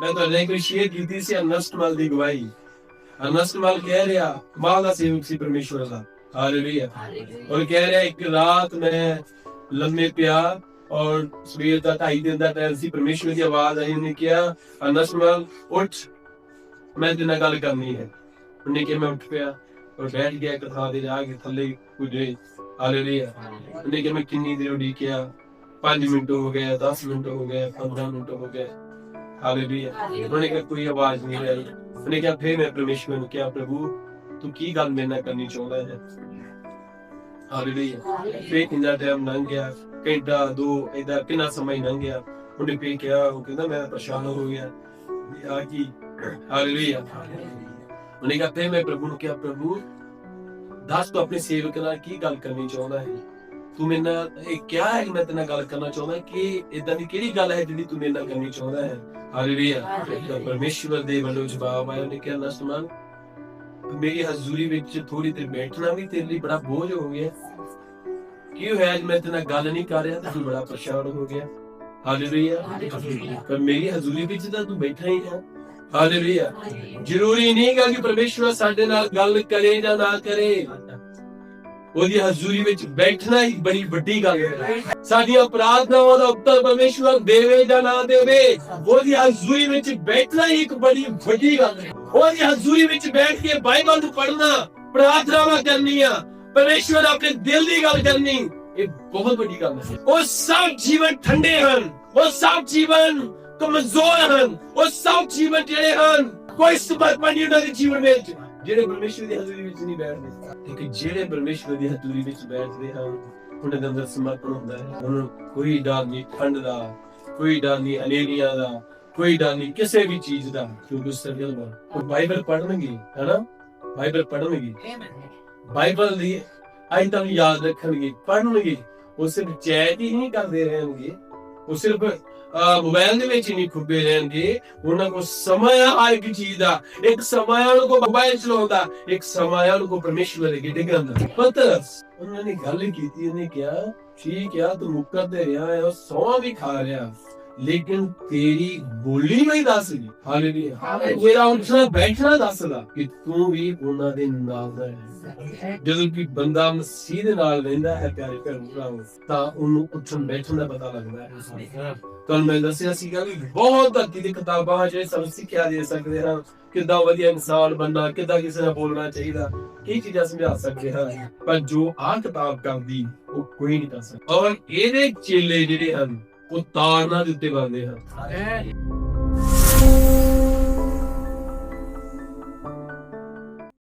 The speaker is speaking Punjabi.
ਮੈਂ ਤੁਹਾਡੇ ਨਾਲ ਕੋਈ ਸ਼ੇਅਰ ਕੀਤੀ ਸੀ ਅਨਸਟਮਲ ਦੀ ਗਵਾਹੀ? ਅਨਸਟਮਲ ਕਹਿ ਰਿਹਾ ਮਾਲ ਦਾ ਸੇਵਕ ਸੀ ਪਰਮੇਸ਼ਵਰ ਦਾ। ਹਾਲੇਲੂਇਆ ਔਰ ਕਹਿ ਰਿਹਾ ਇੱਕ ਰਾਤ ਮੈਂ ਲੰਮੇ ਪਿਆ ਔਰ ਸਵੇਰ ਦਾ ਢਾਈ ਦਿਨ ਦਾ ਟਾਈਮ ਸੀ ਪਰਮੇਸ਼ਵਰ ਦੀ ਆਵਾਜ਼ ਆਈ ਉਹਨੇ ਕਿਹਾ ਅਨਸਟਮਲ ਉੱਠ। ਮੈਂ ਤੇਰੇ ਨਾਲ ਗੱਲ ਕਰਨੀ ਹੈ। ਉਹਨੇ ਕਿਹਾ ਮੈਂ ਉੱਠ ਪਿਆ। ਔਰ ਬੈਠ ਗਿਆ ਇੱਕ ਥਾਂ ਤੇ ਜਾ ਕੇ ਥੱਲੇ ਕੁਝੇ ਹਾਲੇਲੂਇਆ ਉਹਨੇ ਕਿਹਾ ਮੈਂ ਕਿੰਨੀ ਦੇਰ ਉਡੀਕਿਆ? 5 ਮਿੰਟ ਹੋ ਗਏ 10 ਮਿੰਟ ਹੋ ਗਏ 15 ਮਿੰਟ ਹੋ ਗਏ। ਹਾਲੇਲੂਇਆ ਉਹਨੇ ਕਿਹਾ ਕੋਈ ਆਵਾਜ਼ ਨਹੀਂ ਆਈ ਉਹਨੇ ਕਿਹਾ ਫਿਰ ਮੈਂ ਪਰਮੇਸ਼ਵਰ ਨੂੰ ਕਿਹਾ ਪ੍ਰਭੂ ਤੂੰ ਕੀ ਗੱਲ ਮੇਰੇ ਨਾਲ ਕਰਨੀ ਚਾਹੁੰਦਾ ਹੈ ਹਾਲੇਲੂਇਆ ਫਿਰ ਕਿੰਨਾ ਟਾਈਮ ਲੰਘ ਗਿਆ ਘੰਟਾ ਦੋ ਇਹਦਾ ਕਿੰਨਾ ਸਮਾਂ ਹੀ ਲੰਘ ਗਿਆ ਉਹਨੇ ਫਿਰ ਕਿਹਾ ਉਹ ਕਹਿੰਦਾ ਮੈਂ ਪਰੇਸ਼ਾਨ ਹੋ ਗਿਆ ਵੀ ਆ ਕੀ ਹਾਲੇਲੂਇਆ ਉਹਨੇ ਕਿਹਾ ਫਿਰ ਮੈਂ ਪ੍ਰਭੂ ਨੂੰ ਕਿਹਾ ਪ੍ਰਭੂ ਦੱਸ ਤੂੰ ਆਪਣੇ ਸੇਵਕ ਨਾਲ ਕੀ ਗੱਲ ਕਰਨੀ ਚਾਹੁੰਦਾ ਹੈ ਤੂੰ ਮੇਰੇ ਨਾਲ ਇਹ ਕਿਹਾ ਹੈ ਕਿ ਮੈਂ ਤੇਰੇ ਨਾਲ ਗੱਲ ਕਰਨਾ ਚਾਹੁੰਦਾ ਕਿ ਇਦਾਂ ਦੀ ਕਿਹੜੀ ਗੱਲ ਹੈ ਜਿਹੜੀ ਤੂੰ ਮੇਰੇ ਨਾਲ ਕਰਨੀ ਚਾਹੁੰਦਾ ਹੈ? ਹਾਲੇਲੂਇਆ ਪਰਮੇਸ਼ਵਰ ਦੇ ਵੱਲੋਂ ਜਵਾਬ ਆਇਆ ਉਹਨੇ ਕਿਹਾ ਨਸਮਾਨ ਮੇਰੀ ਹਜ਼ੂਰੀ ਵਿੱਚ ਥੋੜੀ ਦੇਰ ਬੈਠਣਾ ਵੀ ਤੇਰੇ ਲਈ ਬੜਾ ਬੋਝ ਹੋ ਗਿਆ ਕੀ ਹੋਇਆ ਅੱਜ ਮੈਂ ਤੇਰੇ ਨਾਲ ਗੱਲ ਨਹੀਂ ਕਰ ਰਿਹਾ? ਤਾਂ ਬੜਾ ਪਰੇਸ਼ਾਨ ਹੋ ਗਿਆ ਹਾਲੇਲੂਇਆ ਪਰ ਮੇਰੀ ਹਜ਼ੂਰੀ ਵਿੱਚ ਤਾਂ ਤੂੰ ਬੈਠਾ ਹੀ ਹੈ। ਹਾਲੇਲੂਇਆ ਜ਼ਰੂਰੀ ਨਹੀਂ ਕਿ ਪਰਮੇਸ਼ਵਰ ਸਾਡੇ ਨਾਲ ਗੱਲ ਕਰੇ ਜਾਂ ਨਾ ਕਰੇ। ਉਹਦੀ ਹਜ਼ੂਰੀ ਵਿੱਚ ਬੈਠਣਾ ਹੀ ਬੜੀ ਵੱਡੀ ਗੱਲ ਹੈ। ਸਾਡੀਆਂ ਪ੍ਰਾਰਥਨਾਵਾਂ ਦਾ ਉੱਤਰ ਪਰਮੇਸ਼ਵਰ ਦੇਵੇ ਜਾਂ ਨਾ ਦੇਵੇ, ਉਹਦੀ ਹਜ਼ੂਰੀ ਵਿੱਚ ਬੈਠਣਾ ਹੀ ਇੱਕ ਬੜੀ ਵੱਡੀ ਗੱਲ ਹੈ। ਉਹਦੀ ਹਜ਼ੂਰੀ ਵਿੱਚ ਬੈਠ ਕੇ ਬਾਈਬਲ ਨੂੰ ਪੜ੍ਹਨਾ, ਪ੍ਰਾਰਥਨਾਵਾਂ ਕਰਨੀਆਂ ਪਰਮੇਸ਼ਵਰ ਆਪਣੇ ਦਿਲ ਦੀ ਗੱਲ ਕਰਨੀ, ਇਹ ਬਹੁਤ ਵੱਡੀ ਗੱਲ ਹੈ। ਉਹ ਸਭ ਜੀਵਨ ਠੰਡੇ ਹਨ, ਉਹ ਸਭ ਜੀਵਨ ਕਮਜ਼ੋਰ ਹਨ, ਉਹ ਸਭ ਜੀਵਨ ਜਿਹੜੇ ਹਨ, ਕੋਈ ਸਮਰਪਣ ਨਹੀਂ ਉਹਨਾਂ ਦੇ ਜੀਵਨ ਵਿੱਚ ਜਿਹੜੇ ਪਰਮੇਸ਼ਵਰ ਦੀ ਹਜ਼ੂਰੀ ਵਿੱਚ ਨਹੀਂ ਬੈਠਦੇ। ਕਿ ਜਿਹੜੇ ਪਰਮੇਸ਼ਵਰ ਦੀ ਹਜ਼ੂਰੀ ਵਿੱਚ ਬੈਠਦੇ ਹਨ ਉਹਨਾਂ ਦੇ ਅੰਦਰ ਸਮਰਪਣ ਹੁੰਦਾ ਹੈ। ਉਹਨਾਂ ਨੂੰ ਕੋਈ ਡਰ ਨਹੀਂ, ਠੰਡ ਦਾ, ਕੋਈ ਡਰ ਨਹੀਂ ਹਨੇਰੀਆਂ ਦਾ, ਕੋਈ ਡਰ ਨਹੀਂ, ਕਿਸੇ ਵੀ ਚੀਜ਼ ਦਾ। ਕਿਉਂਕਿ ਉਸ ਸਰਗਲ ਦਾ ਉਹ ਬਾਈਬਲ ਪੜ੍ਹਨਗੇ, ਹੈਨਾ? ਬਾਈਬਲ ਪੜ੍ਹਨਗੇ। ਬਾਈਬਲ ਦੀ ਅੱਜ ਤੱਕ ਯਾਦ ਰੱਖਣਗੇ ਪੜਨਗੇ ਉਹ ਸਿਰਫ ਚੈਟ ਹੀ ਨਹੀਂ ਕਰਦੇ ਰਹਿਣਗੇ। ਉਹ ਸਿਰਫ ਮੋਬਾਈਲ ਦੇ ਵਿੱਚ ਹੀ ਨਹੀਂ ਖੁੱਬੇ ਰਹਿਣਗੇ ਉਹਨਾਂ ਕੋਲ ਸਮਾਂ ਆ ਇੱਕ ਚੀਜ਼ ਦਾ। ਇੱਕ ਸਮਾਂ ਆ, ਉਹਨਾਂ ਕੋਲ ਮੋਬਾਈਲ ਚਲਾਉਂਦਾ ਇੱਕ ਸਮਾਂ ਆ, ਉਹਨਾਂ ਕੋਲ ਪਰਮੇਸ਼ਵਰ ਦੇ ਡਿਗਣ ਦਾ। ਪਤਰਸ ਉਹਨਾਂ ਨੇ ਗੱਲ ਕੀਤੀ, ਉਹਨੇ ਕਿਹਾ, ਠੀਕ ਆ, ਤੂੰ ਮੁੱਕਰ ਤੇ ਰਿਹਾ ਆ ਉਹ ਸੌਂ ਵੀ ਖਾ ਰਿਹਾ। ਲੇਕਿਨ ਤੇਰੀ ਬੋਲੀ ਨਹੀਂ ਦੱਸਦੀ। ਹਾਲੇਲੂਇਆ ਤੇਰਾ ਉੱਠਣਾ ਬੈਠਣਾ ਦੱਸਦਾ ਕਿ ਤੂੰ ਵੀ ਉਹਨਾਂ ਦੇ ਨਾਲ ਦਾ ਹੈ ਜਦੋਂ ਕਿ ਬੰਦਾ ਮਸੀਹ ਦੇ ਨਾਲ ਰਹਿੰਦਾ ਹੈ ਪਿਆਰੇ ਭਰਾਵੋ ਤਾਂ ਉਹਨੂੰ ਉੱਠਣ ਬੈਠਣ ਦਾ ਪਤਾ ਲੱਗਦਾ ਹੈ। ਤੁਹਾਨੂੰ ਮੈਂ ਦੱਸਿਆ ਸੀਗਾ ਵੀ ਬਹੁਤ ਧਰਤੀ ਦੀ ਕਿਤਾਬਾਂ ਜਿਹੜੇ ਸਾਨੂੰ ਸਿੱਖਿਆ ਦੇ ਸਕਦੇ ਹਨ ਕਿੱਦਾਂ ਵਧੀਆ ਇਨਸਾਨ ਬਣਨਾ ਕਿੱਦਾਂ ਕਿਸੇ ਨਾਲ ਬੋਲਣਾ ਚਾਹੀਦਾ ਕੀ ਚੀਜ਼ਾਂ ਸਮਝਾ ਸਕਦੇ ਹਾਂ। ਪਰ ਜੋ ਆਹ ਕਿਤਾਬ ਕਰਦੀ ਉਹ ਕੋਈ ਨਹੀਂ ਕਰ ਸਕਦਾ। ਔਰ ਇਹਦੇ ਚੇਲੇ ਜਿਹੜੇ ਹਨ ਉਹ ਤਾਰਨਾ ਦੇ ਉੱਤੇ ਬੰਦੇ ਹਨ